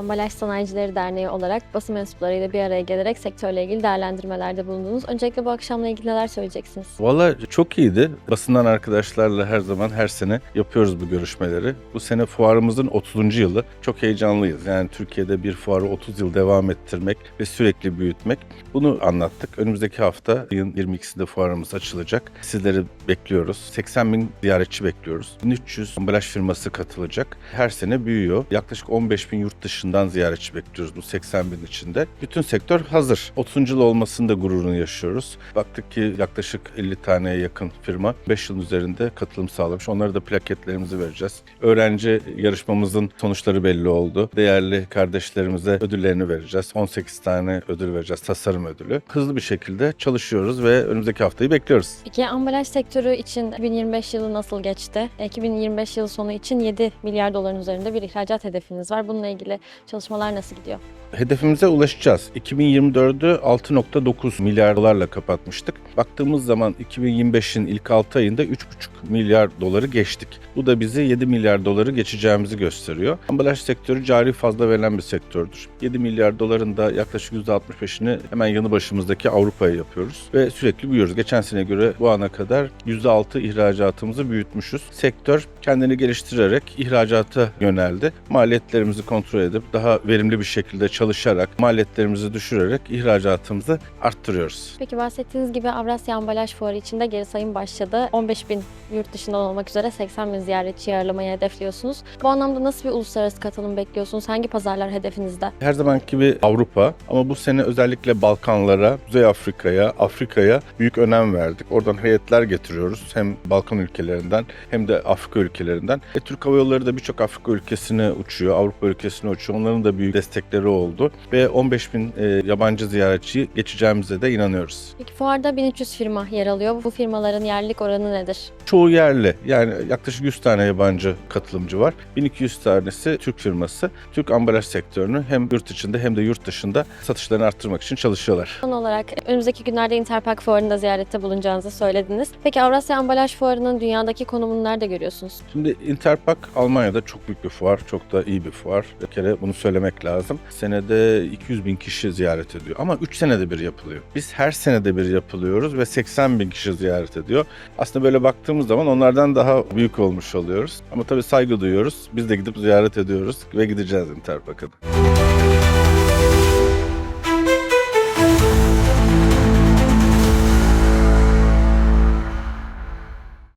Ambalaj Sanayicileri Derneği olarak basın mensuplarıyla bir araya gelerek sektörle ilgili değerlendirmelerde bulundunuz. Öncelikle bu akşamla ilgili neler söyleyeceksiniz? Valla çok iyiydi. Basından arkadaşlarla her zaman her sene yapıyoruz bu görüşmeleri. Bu sene fuarımızın 30. yılı. Çok heyecanlıyız. Yani Türkiye'de bir fuarı 30 yıl devam ettirmek ve sürekli büyütmek. Bunu anlattık. Önümüzdeki hafta ayın 22'sinde fuarımız açılacak. Sizleri bekliyoruz. 80 bin ziyaretçi bekliyoruz. 1300 ambalaj firması katılacak. Her sene büyüyor. Yaklaşık 15 bin yurt dışından ziyaretçi bekliyoruz bu 80 bin içinde. Bütün sektör hazır. 30. yıl olmasının da gururunu yaşıyoruz. Baktık ki yaklaşık 50 taneye yakın firma 5 yılın üzerinde katılım sağlamış. Onlara da plaketlerimizi vereceğiz. Öğrenci yarışmamızın sonuçları belli oldu. Değerli kardeşlerimize ödüllerini vereceğiz. 18 tane ödül vereceğiz. Tasarım ödülü. Hızlı bir şekilde çalışıyoruz ve önümüzdeki haftayı bekliyoruz. Peki ambalaj sektörü için 2025 yılı nasıl geçti? 2025 yılı sonu için 7 milyar doların üzerinde bir ihracat hedefiniz var. Bununla ilgili çalışmalar nasıl gidiyor? Hedefimize ulaşacağız. 2024'ü 6.9 milyar dolarla kapatmıştık. Baktığımız zaman 2025'in ilk 6 ayında 3.5 milyar doları geçtik. Bu da bizi 7 milyar doları geçeceğimizi gösteriyor. Ambalaj sektörü cari fazla verilen bir sektördür. 7 milyar doların da yaklaşık %65'ini hemen yanı başımızdaki Avrupa'ya yapıyoruz ve sürekli büyüyoruz. Geçen sene göre bu ana kadar %6 ihracatımızı büyütmüşüz. Sektör kendini geliştirerek ihracata yöneldi. Maliyetlerimizi kontrol edip daha verimli bir şekilde çalışarak, maliyetlerimizi düşürerek ihracatımızı arttırıyoruz. Peki bahsettiğiniz gibi Avrasya Ambalaj Fuarı içinde geri sayım başladı. 15 bin yurt dışından olmak üzere 80 bin ziyaretçi ağırlamayı hedefliyorsunuz. Bu anlamda nasıl bir uluslararası katılım bekliyorsunuz? Hangi pazarlar hedefinizde? Her zamanki gibi Avrupa ama bu sene özellikle Balkanlara, Kuzey Afrika'ya, Afrika'ya büyük önem verdik. Oradan heyetler getiriyoruz. Hem Balkan ülkelerinden hem de Afrika ülkelerinden. E, Türk Hava Yolları da birçok Afrika ülkesine uçuyor, Avrupa ülkesine uçuyor. Onların da büyük destekleri oldu. Ve 15 bin e, yabancı ziyaretçiyi geçeceğimize de inanıyoruz. Peki fuarda 1300 firma yer alıyor. Bu firmaların yerlilik oranı nedir? Çoğu yerli. Yani yaklaşık 100 tane yabancı katılımcı var. 1200 tanesi Türk firması. Türk ambalaj sektörünü hem yurt içinde hem de yurt dışında satışlarını arttırmak için çalışıyorlar. Son olarak önümüzdeki günlerde Interpark Fuarı'nda ziyarette bulunacağınızı söylediniz. Peki Avrasya Ambalaj Fuarı'nın dünyadaki konumunu nerede görüyorsunuz? Şimdi Interpack Almanya'da çok büyük bir fuar, çok da iyi bir fuar. Bir kere bunu söylemek lazım. Senede 200 bin kişi ziyaret ediyor ama 3 senede bir yapılıyor. Biz her senede bir yapılıyoruz ve 80 bin kişi ziyaret ediyor. Aslında böyle baktığımız zaman onlardan daha büyük olmuş oluyoruz. Ama tabii saygı duyuyoruz. Biz de gidip ziyaret ediyoruz ve gideceğiz Interpack'a da.